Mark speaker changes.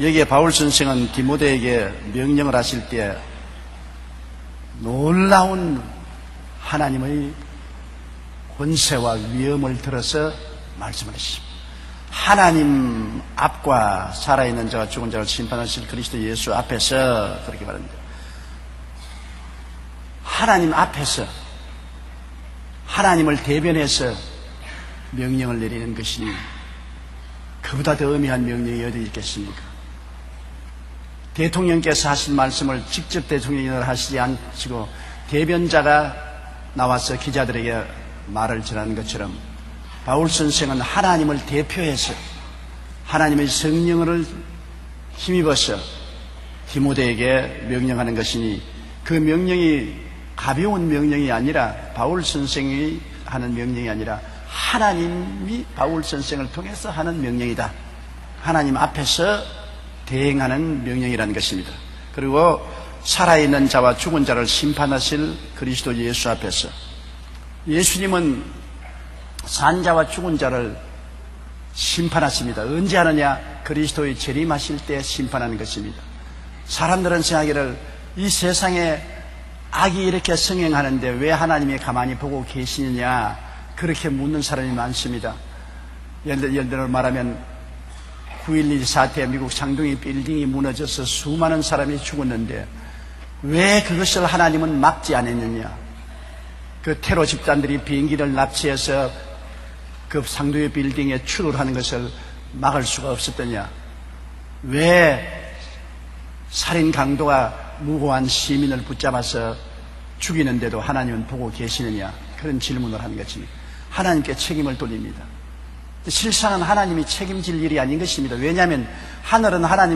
Speaker 1: 여기에 바울 선생은 디모데에게 명령을 하실 때 놀라운 하나님의 권세와 위엄을 들어서 말씀을 했습니다. 하나님 앞과 살아있는 자와 죽은 자를 심판하실 그리스도 예수 앞에서 그렇게 말합니다. 하나님 앞에서 하나님을 대변해서 명령을 내리는 것이니 그보다 더 의미한 명령이 어디 있겠습니까? 대통령께서 하신 말씀을 직접 대통령이 하시지 않시고 대변자가 나와서 기자들에게 말을 전하는 것처럼 바울 선생은 하나님을 대표해서 하나님의 성령을 힘입어서 디모데에게 명령하는 것이니 그 명령이 가벼운 명령이 아니라 바울 선생이 하는 명령이 아니라 하나님이 바울 선생을 통해서 하는 명령이다. 하나님 앞에서 대행하는 명령이라는 것입니다. 그리고 살아있는 자와 죽은 자를 심판하실 그리스도 예수 앞에서 예수님은 산자와 죽은 자를 심판하십니다. 언제 하느냐? 그리스도의 재림하실 때 심판하는 것입니다. 사람들은 생각하기를 이 세상에 악이 이렇게 성행하는데 왜 하나님이 가만히 보고 계시느냐? 그렇게 묻는 사람이 많습니다. 예를, 들어 말하면 9.11 사태 미국 상동이 빌딩이 무너져서 수많은 사람이 죽었는데 왜 그것을 하나님은 막지 않았느냐? 그 테러 집단들이 비행기를 납치해서 그 상도의 빌딩에 출몰하는 것을 막을 수가 없었더냐? 왜 살인 강도가 무고한 시민을 붙잡아서 죽이는데도 하나님은 보고 계시느냐? 그런 질문을 하는 것입니다. 하나님께 책임을 돌립니다. 실상은 하나님이 책임질 일이 아닌 것입니다. 왜냐하면 하늘은 하나님